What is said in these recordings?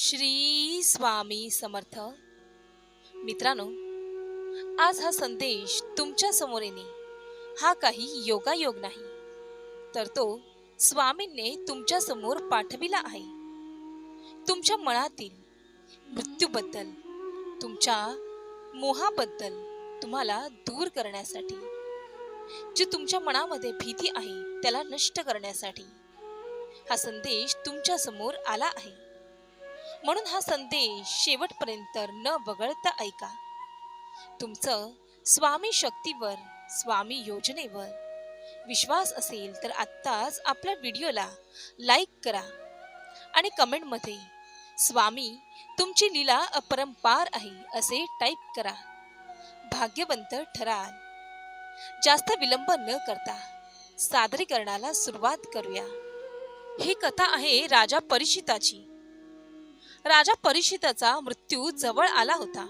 श्री स्वामी समर्थ. मित्रांनो आज हा संदेश तुमच्यासमोर येणे हा काही योगायोग नाही तर तो स्वामींनी तुमच्यासमोर पाठविला आहे. तुमच्या मनातील मृत्यूबद्दल तुमच्या मोहाबद्दल तुम्हाला दूर करण्यासाठी जी तुमच्या मनामध्ये भीती आहे त्याला नष्ट करण्यासाठी हा संदेश तुमच्यासमोर आला आहे. म्हणून हा संदेश शेवटपर्यंत न वगळता ऐका. तुमचं स्वामी शक्तीवर स्वामी योजनेवर विश्वास असेल तर आत्ताच आपल्या व्हिडिओला लाईक करा आणि कमेंटमध्ये स्वामी तुमची लीला अपरंपार आहे असे टाईप करा. भाग्यवंत ठराल. जास्त विलंब न करता सादरीकरणाला सुरुवात करूया. ही कथा आहे राजा परिचिताची. राजा परिषिताचा मृत्यू जवळ आला होता.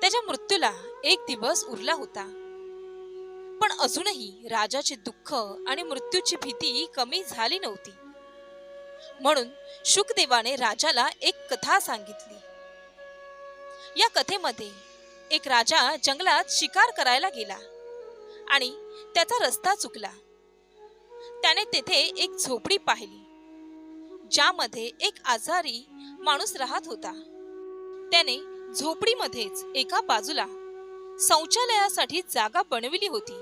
त्याच्या मृत्यूला एक दिवस उरला होता. पण अजूनही राजाचे दुःख आणि मृत्यूची भीती कमी झाली नव्हती. म्हणून शुकदेवाने राजाला एक कथा सांगितली. या कथेमध्ये एक राजा जंगलात शिकार करायला गेला आणि त्याचा रस्ता चुकला. त्याने तेथे एक झोपडी पाहिली. ज्यामध्ये एक आजारी माणूस राहत होता. त्याने झोपडीमध्येच एका बाजूला शौचालयासाठी जागा बनविली होती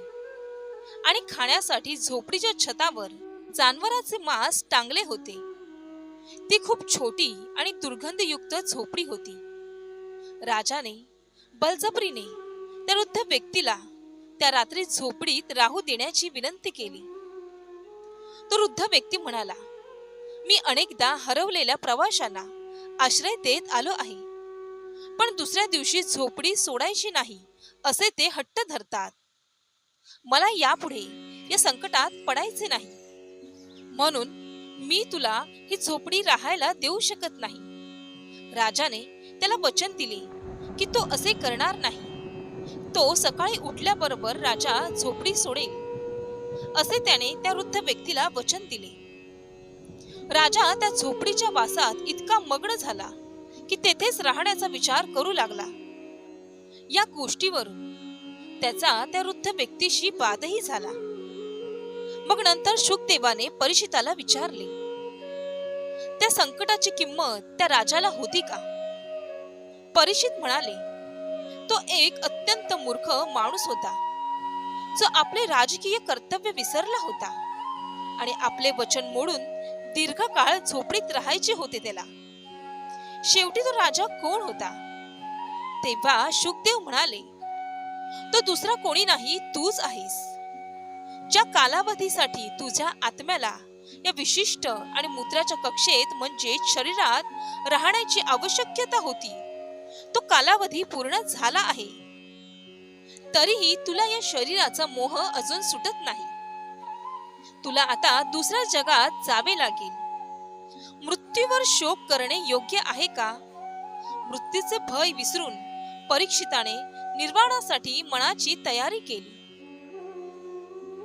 आणि खाण्यासाठी झोपडीच्या छतावर जानवराचे मांस टांगले होते. ती खूप छोटी आणि दुर्गंधयुक्त झोपडी होती. राजाने बलजबरीने त्या वृद्ध व्यक्तीला त्या रात्री झोपडीत राहू देण्याची विनंती केली. तो वृद्ध व्यक्ती म्हणाला मी अनेकदा हरवलेल्या प्रवाशांना आश्रय देत आलो आहे. पण दुसऱ्या दिवशी झोपडी सोडायची नाही असे ते हट्ट धरतात. मला यापुढे या संकटात पडायचे नाही. म्हणून मी तुला ही झोपडी राहायला देऊ शकत नाही. राजाने त्याला वचन दिले की तो असे करणार नाही. तो सकाळी उठल्याबरोबर राजा झोपडी सोडेल. असे त्याने त्या वृद्ध व्यक्तीला वचन दिले. राजा त्या झोपडीच्या वासात इतका मग्न झाला की तेथेच राहण्याचा विचार करू लागला. या गोष्टीवरून त्याचा त्या वृद्ध व्यक्तीशी वादही झाला. मग नंतर शुकदेवाने परिचिताला विचारले त्या संकटाची किंमत त्या राजाला होती का? परिचित म्हणाले तो एक अत्यंत मूर्ख माणूस होता जो आपले राजकीय कर्तव्य विसरला होता आणि आपले वचन मोडून दीर्घकाळ झोपडीत राहायचे होते त्याला. शेवटी तो राजा कोण होता? तेव्हा शुकदेव म्हणाले तो दुसरा कोणी नाही तूच आहेस. ज्या कालावधीसाठी तुझ्या आत्म्याला या विशिष्ट आणि मुद्राच्या कक्षेत म्हणजे शरीरात राहण्याची आवश्यकता होती तो कालावधी पूर्ण झाला आहे. तरीही तुला या शरीराचा मोह अजून सुटत नाही. तुला आता दुसऱ्या जगात जावे लागेल. मृत्यूवर शोक करणे योग्य आहे का? मृत्यूचे भय विसरून परीक्षिताने निर्वाणासाठी मनाची तयारी केली.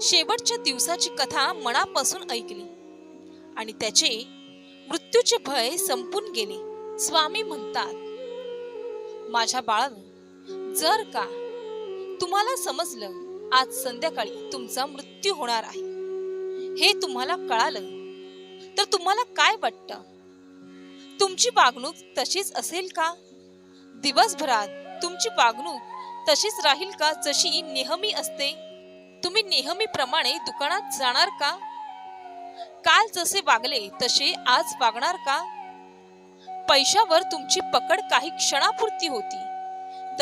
शेवटच्या दिवसाची कथा मनापासून ऐकली आणि त्याचे मृत्यूचे भय संपून गेले. स्वामी म्हणतात माझ्या बाळ जर का तुम्हाला समजलं आज संध्याकाळी तुमचा मृत्यू होणार आहे हे तुम्हाला कळालं. तर तुम्हाला काय वाटतं? तुमची वागणूक तशीच असेल का? दिवसभरात तुमची वागणूक तशीच राहील का जशी नेहमी असते? तुम्ही नेहमीप्रमाणे दुकानात जाणार का? काल जसे वागले तसे आज वागणार का? पैशावर तुमची पकड काही क्षणापुरती होती.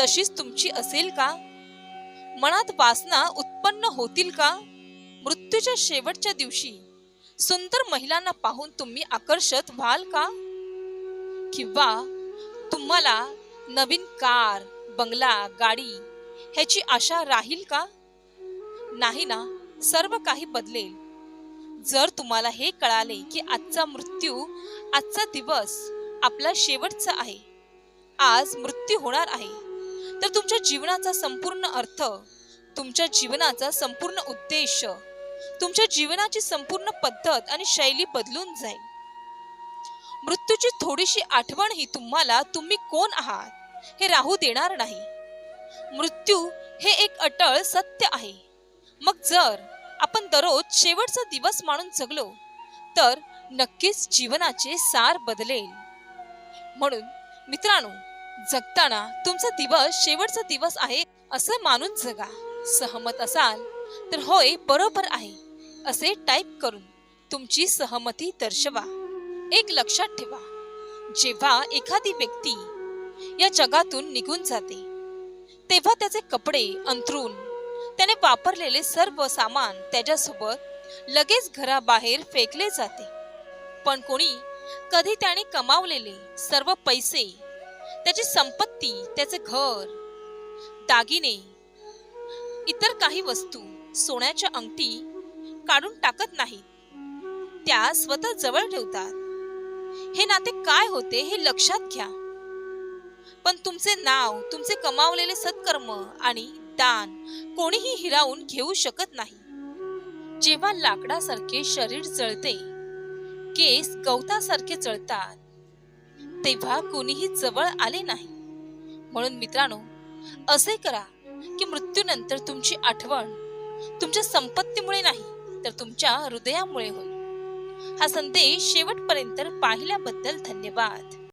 तशीच तुमची असेल का? मनात वासना उत्पन्न होतील का? मृत्यूच्या शेवटच्या दिवशी सुंदर महिलांना पाहून तुम्ही आकर्षित व्हाल का? किंवा तुम्हाला नवीन कार बंगला गाडी ह्याची आशा राहील का? नाही ना सर्व काही बदलेल. जर तुम्हाला हे कळाले की आजचा मृत्यू आजचा दिवस आपला शेवटचा आहे आज मृत्यू होणार आहे तर तुमच्या जीवनाचा संपूर्ण अर्थ तुमच्या जीवनाचा संपूर्ण उद्देश तुमच्या जीवनाची संपूर्ण पद्धत आणि शैली बदलून जाईल. मृत्यूची थोडीशी आठवण ही तुम्हाला तुम्ही कोण आहात हे राहू देणार नाही. मृत्यू हे एक अटळ सत्य आहे. मग जर आपण दररोज शेवटचा दिवस मानून जगलो तर नक्कीच जीवनाचे सार बदलेल. म्हणून मित्रांनो जगताना तुमचा दिवस शेवटचा दिवस आहे असं मानून जगा. सहमत असाल तर होय बरोबर आहे. असे टाईप करून तुमची सहमती दर्शवा. एक लक्षात ठेवा. जेव्हा एखादी व्यक्ती या जगातून निघून जाते तेव्हा त्याचे कपडे अंथरून त्याने वापरलेले सर्व सामान त्याच्यासोबत लगेच घराबाहेर फेकले जाते. पण कोणी कधी त्याने कमावलेले सर्व पैसे त्याची संपत्ती त्याचे घर दागिने इतर काही वस्तू सोन्याच्या अंगठी काढून टाकत नाहीत त्या स्वतः जवळ ठेवतात. हे नाते काय होते हे लक्षात घ्या. पण तुमचे नाव तुमचे कमावलेले सत्कर्म आणि दान कोणीही हिरावून घेऊ शकत नाही. जेव्हा लाकडासारखे शरीर जळते केस गवतासारखे जळतात तेव्हा कोणीही जवळ आले नाही. म्हणून मित्रांनो असे करा की मृत्यूनंतर तुमची आठवण तुमच्या संपत्तीमुळे नाही तर तुमच्या हृदयामुळे होईल. हा संदेश शेवटपर्यंत पाहिल्याबद्दल धन्यवाद.